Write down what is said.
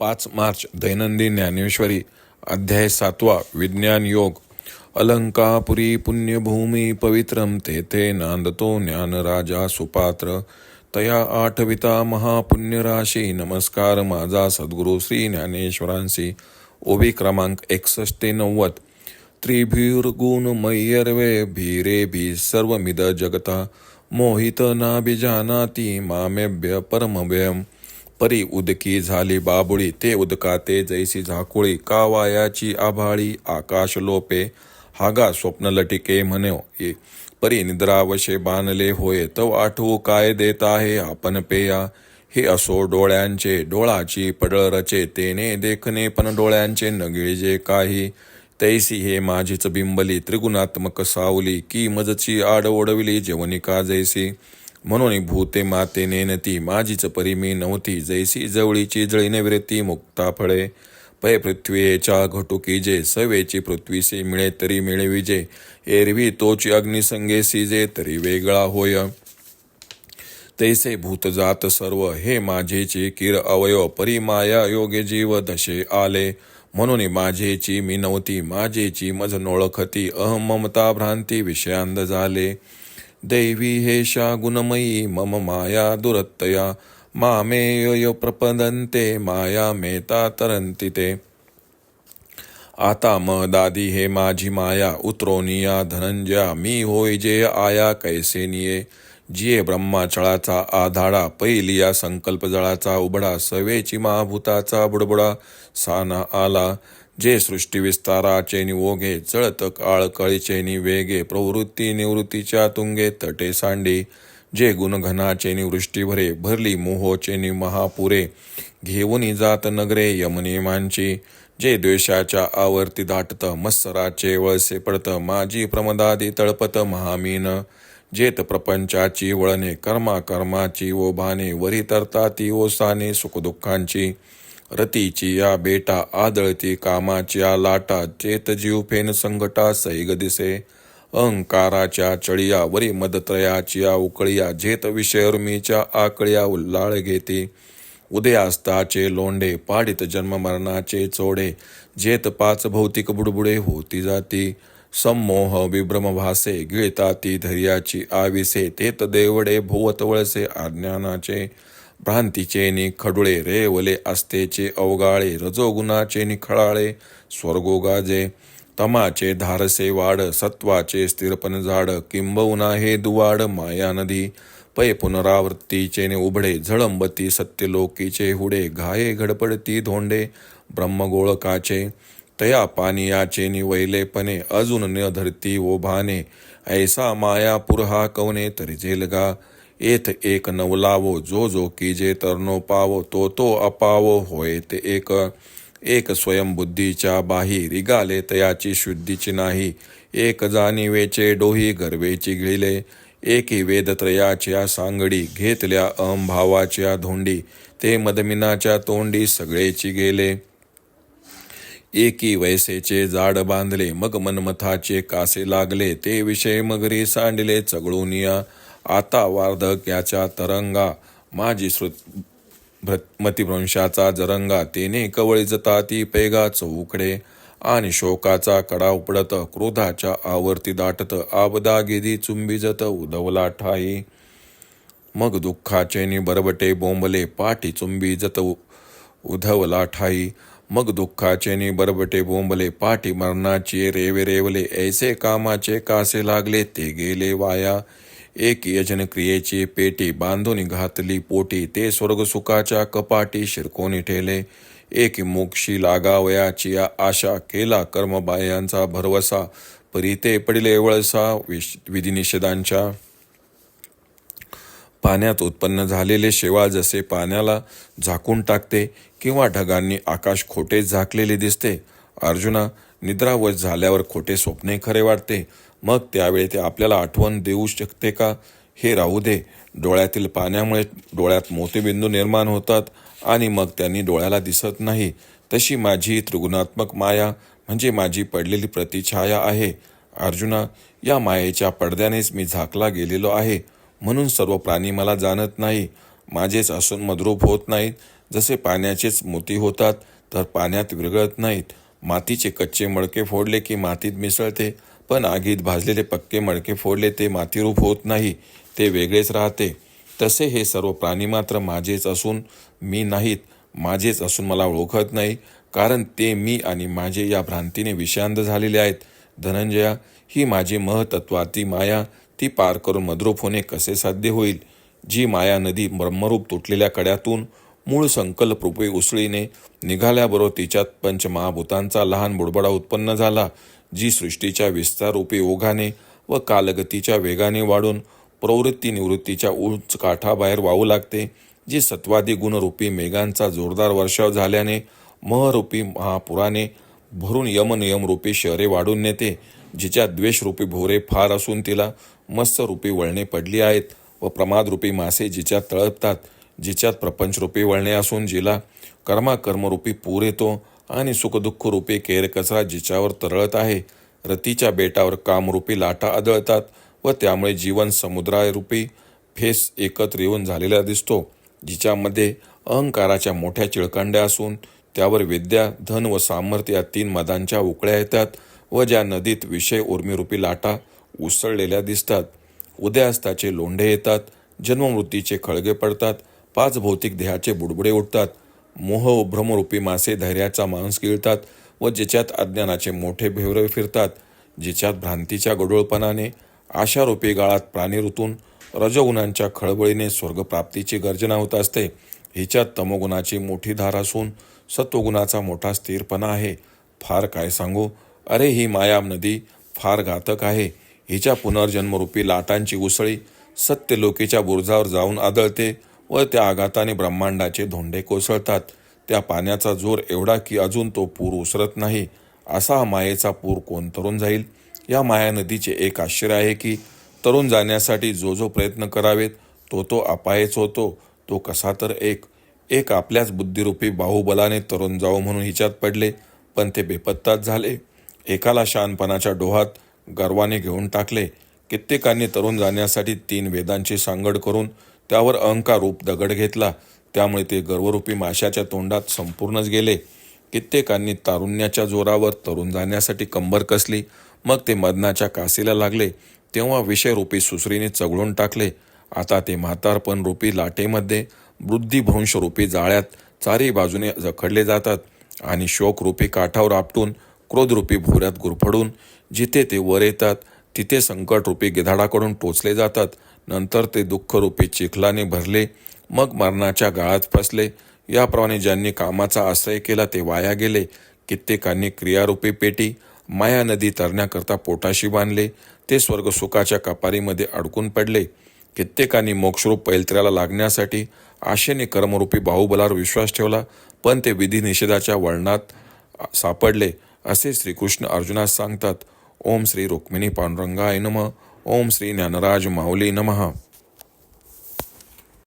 पाच मार्च दैनंदिन ज्ञानेश्वरी अध्याय सातवा विज्ञान योग. अलंकापुरी पुण्यभूमी पवित्रम तेथे नांदतो ज्ञानराजा सुपात्र. तया आठविता महापुण्यराशी. नमस्कार माझा सद्गुरू श्री ज्ञानेश्वरांशी ओबी क्रमांक एकसष्ट ते नव्वद. त्रिभिर्गुण मय्यर्वे भीरे भी सर्वमिद जगता मोहित नाभिजानाती मामेभ्य परमभयम् परी उदकी झाली बाबुळी ते उदकाते जैसी झाकुळी का वायाची आभाळी आकाश लोपे हागा स्वप्न लटिके म्हणो ये परी निद्रावशे बांधले होय तव आठवू काय देत आहे आपण पेया? हे असो डोळ्यांचे डोळाची पडळ रचे तेने देखणे पण डोळ्यांचे नगिळजे काही. तैसी हे माझीच बिंबली त्रिगुणात्मक सावली की मजची आड ओढविली जेवणिका जैसी? म्हणून भूते माते नेनती माझीच परिमी नव्हती. जैसी जवळीची जळीने विरती मुक्ता फळे. पै पृथ्वीच्या घटुकी जे सवेची पृथ्वीसी मिळे तरी मिळविजे एरवी तोची अग्निसंगे सिजे तरी वेगळा होय. तैसे भूत जात सर्व हे माझेची किर अवयव परिमाया योगे जीव दशे आले. म्हणून माझेची मी नव्हती माझेची मज नोळखती अहम ममता भ्रांती विषयांद झाले. दैवी हेशा गुणमयी मम माया दुरत्तया. मामेय प्रपदन्ते माया मेता तरंती ते. आता म दादी हे माझी माया उतरोनिया धनंजया. मी होय जे आया कैसे निये? जिये ब्रह्माचळाचा आधाडा पैलिया संकल्प जळाचा उबडा सवेची महाभूताचा बुडबुडा. साना आला जे सृष्टी विस्ताराचे निवोगे जळत काळ कळीचे वेगे प्रवृत्ती निवृत्तीच्या तुंगे तटे सांडे जे गुणघनाचे वृष्टी भरे भरली मोहोचे महापुरे घेऊन जात नगरे यमने मांची जे द्वेषाच्या आवर्ती दाटत मत्सराचे वळसे पडत माझी प्रमदादी तळपत महामीन जेत प्रपंचाची वळणे कर्मा कर्माची ओभाने वरी तरता ती ओसाने सुखदुःखांची रतीची या बेटा आदळती कामाच्या लाटा चेत जीव फेन संकटा सैग दिसे. अहंकाराच्या चळिया वरी मदत्रयाच्या उकळिया झेत विषयर्मीच्या आकळ्या उल्लाळ घेती. उदयास्ताचे लोंढे पाडित जन्म मरणाचे चोडे जेत पाच भौतिक बुडबुडे होती जाती. संमोह विभ्रम भासे गिळताती धैर्याची आविसे तेत देवडे भुवत वळसे अज्ञानाचे भ्रांतीचे नि खडुळे रेवले आस्तेचे अवगाळे रजोगुणाचे निखळाळे स्वर्गोगाजे तमाचे धारसे वाड सत्वाचे स्थिरपण झाड किंबहुना हे दुवाड माया नदी पै पुनरावृत्तीचे ने उबडे झळंबती सत्यलोकीचे हुडे घाये घडपडती धोंडे ब्रह्मगोळकाचे तया पानियाचे निवैलेपणे अजून न धरती ओभाने ऐसा माया पुरहा कवने तरी झेलगा येथ एक नवलावो जो जो की जे तरनो पावो तो तो अपावो होय ते एक. एक स्वयंबुद्धीच्या बाही रिगाले तयाची शुद्धीची नाही. एक जाणीवेचे डोही गर्वेची गिळले एकी वेदत्रयाच्या सांगडी घेतल्या अहंभावाच्या धोंडी. ते मदमिनाच्या तोंडी सगळेची गेले. एकी वैसेचे जाड बांधले मग मनमथाचे कासे लागले. ते विषय मगरी सांडले चगळूनिया आता वार्धक याच्या तरंगा. माझी श्रुत मतिभ्रंशाचा जरंगा. तेने कवळी जता ती पेगा चौकडे. आणि शोकाचा कडा उपडत क्रोधाच्या आवर्ती दाटत आबदा गेदी चुंबिजत उदवला ठाई. मग दुःखाचे नि बरबटे बोंबले पाठी चुंबिजत उधवला ठाई. मग दुःखाचे नि बरबटे बोंबले पाठी मरणाचे रेवे रेवले ऐसे कामाचे कासे लागले ते गेले वाया. एक यजन क्रियेची पेटी बांधून घातली पोटी ते स्वर्ग सुखाच्या कपाटी शिरकोनी ठेले. एक मोक्षी लागावयाची आशा केला कर्मबायांचा भरवसा परी ते पडिले वळसा विधिनिषेधांच्या. पाण्यात उत्पन्न झालेले शेवाळ जसे पाण्याला झाकून टाकते किंवा ढगांनी आकाश खोटे झाकलेले दिसते अर्जुना निद्रावश झाल्यावर खोटे स्वप्ने खरे वाटते. मग त्यावेळी ते आपल्याला आठवण देऊ शकते का? हे राहू दे. डोळ्यातील पाण्यामुळे डोळ्यात मोतीबिंदू निर्माण होतात आणि मग त्यांनी डोळ्याला दिसत नाही. तशी माझी त्रिगुणात्मक माया म्हणजे माझी पडलेली प्रतिछाया आहे. अर्जुना या मायेच्या पडद्यानेच मी झाकला गेलेलो आहे. म्हणून सर्व प्राणी मला जाणत नाही. माझेच असून मद्रूप होत नाहीत. जसे पाण्याचेच मोती होतात तर पाण्यात विरघळत नाहीत. मातीचे कच्चे मडके फोडले की मातीत मिसळते. पण आगीत भाजलेले पक्के मडके फोडले ते मातीरूप होत नाही ते वेगळेच राहते. तसे हे सर्व प्राणी मात्र माझेच असून मी नाहीत माझेच असून मला ओळखत नाही कारण ते मी आणि माझे या भ्रांतीने विषांत झालेले आहेत. धनंजया ही माझी महतत्वाती माया ती पार करून मद्रूप होणे कसे साध्य होईल? जी माया नदी ब्रह्मरूप तुटलेल्या कड्यातून मूळ संकल्प रूपी उसळीने निघाल्याबरोबर तिच्यात पंचमहाभूतांचा लहान बुडबडा उत्पन्न झाला जी सृष्टीच्या विस्ताररूपी ओघाने व कालगतीच्या वेगाने वाढून प्रवृत्ती निवृत्तीच्या उंच काठाबाहेर वाहू लागते जी सत्वादी गुणरूपी मेघांचा जोरदार वर्षाव झाल्याने महरूपी महापुराने भरून यमनियमरूपी शहरे वाढून नेते जिच्या द्वेषरूपी भोरे फार असून तिला मत्स्यरूपी वळणे पडली आहेत व प्रमादरूपी मासे जिच्या तळपतात. जिच्यात प्रपंचरूपी वळणे असून जिला कर्माकर्मरूपी पूर येतो आणि सुखदुःखरूपी केरकचरा जिच्यावर तरळत आहे. रतीच्या बेटावर कामरूपी लाटा आदळतात व त्यामुळे जीवन समुद्रारूपी फेस एकत्र येऊन झालेला दिसतो. जिच्यामध्ये अहंकाराच्या मोठ्या चिळकांड्या असून त्यावर विद्या धन व सामर्थ्य या तीन मदांच्या उकळ्या येतात व ज्या नदीत विषय उर्मीरूपी लाटा उसळलेल्या दिसतात. उदयास्ताचे लोंढे येतात जन्ममृत्यूचे खळगे पडतात पाच भौतिक देहाचे बुडबुडे उठतात मोह भ्रमरूपी मासे धैर्याचा मांस गिळतात व जिच्यात अज्ञानाचे मोठे भेवरे फिरतात जिच्यात भ्रांतीच्या गडोळपणाने आशारूपी गाळात प्राणी ऋतून रजगुणांच्या खळबळीने स्वर्गप्राप्तीची गर्जना होत असते. हिच्यात तमोगुणाची मोठी धार असून सत्वगुणाचा मोठा स्थिरपणा आहे. फार काय सांगू? अरे ही माया नदी फार घातक आहे. हिच्या पुनर्जन्मरूपी लाटांची उसळी सत्यलोकीच्या बुरजावर जाऊन आदळते. व त्या आघाताने ब्रह्मांडाचे धोंडे कोसळतात. त्या पाण्याचा जोर एवढा की अजून तो पूर उसरत नाही असा हा मायेचा पूर कोण तरुण जाईल? या माया नदीचे एक आश्चर्य आहे की तरुण जाण्यासाठी जो जो प्रयत्न करावेत तो तो अपायच होतो तो कसा तर एक. एक आपल्याच बुद्धिरूपी बाहुबलाने तरुण जाऊ म्हणून हिच्यात पडले पण ते बेपत्ताच झाले. एकाला शहाणपणाच्या डोहात गर्वाने घेऊन टाकले. कित्येकांनी तरुण जाण्यासाठी तीन वेदांची सांगड करून त्यावर अहंकारूप दगड घेतला. त्यामुळे ते गर्वरूपी माशाच्या तोंडात संपूर्णच गेले. कित्येकांनी तारुण्याच्या जोरावर तरुण जाण्यासाठी कंबर कसली मग ते मदनाच्या कासीला लागले. तेव्हा विषयरूपी सुसरीने चघळून टाकले. आता ते म्हातारपण रूपी लाटेमध्ये बुद्धिभ्रंशरूपी जाळ्यात चारी बाजूने जखडले जातात आणि शोकरूपी काठावर आपटून क्रोधरूपी भोऱ्यात गुरफडून जिथे ते वर येतात तिथे संकटरूपी गिधाडाकडून टोचले जातात. नंतर ते दुःखरूपी चिखलाने भरले मग मरणाच्या गाळात फसले. याप्रमाणे ज्यांनी कामाचा आश्रय केला ते वाया गेले. कित्येकांनी क्रियारूपी पेटी माया नदी तरण्याकरता पोटाशी बांधले. ते स्वर्ग सुखाच्या कपारीमध्ये अडकून पडले. कित्येकांनी मोक्षरूप पैलत्र्याला लागण्यासाठी आशेने कर्मरूपी बाहुबलावर विश्वास ठेवला पण ते विधी निषेधाच्या वळणात सापडले असे श्रीकृष्ण अर्जुनास सांगतात. ओम श्री रुक्मिणी पांडुरंगाय नम. ओम श्री ज्ञानराज माऊली नमः.